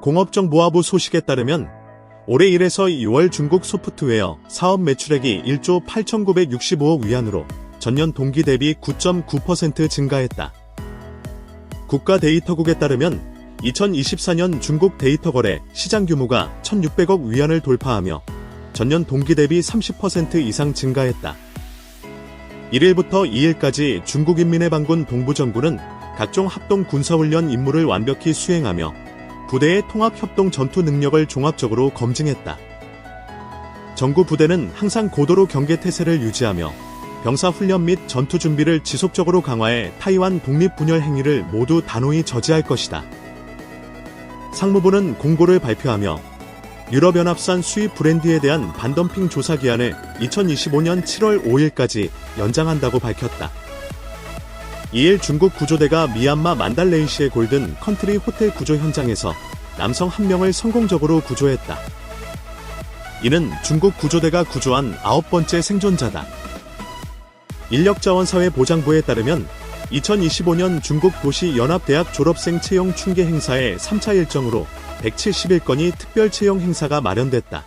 공업정보화부 소식에 따르면 올해 1에서 2월 중국 소프트웨어 사업 매출액이 1조 8,965억 위안으로 전년 동기 대비 9.9% 증가했다. 국가 데이터국에 따르면 2024년 중국 데이터 거래 시장 규모가 1,600억 위안을 돌파하며 전년 동기 대비 30% 이상 증가했다. 1일부터 2일까지 중국 인민해방군 동부정부는 각종 합동 군사훈련 임무를 완벽히 수행하며 부대의 통합협동 전투 능력을 종합적으로 검증했다. 정구 부대는 항상 고도로 경계 태세를 유지하며 병사 훈련 및 전투 준비를 지속적으로 강화해 타이완 독립 분열 행위를 모두 단호히 저지할 것이다. 상무부는 공고를 발표하며 유럽연합산 수입 브랜드에 대한 반덤핑 조사 기한을 2025년 7월 5일까지 연장한다고 밝혔다. 이일 중국 구조대가 미얀마 만달레이시의 골든 컨트리 호텔 구조 현장에서 남성 한 명을 성공적으로 구조했다. 이는 중국 구조대가 구조한 아홉 번째 생존자다. 인력자원사회보장부에 따르면 2025년 중국 도시 연합대학 졸업생 채용 충계 행사의 3차 일정으로 171건이 특별 채용 행사가 마련됐다.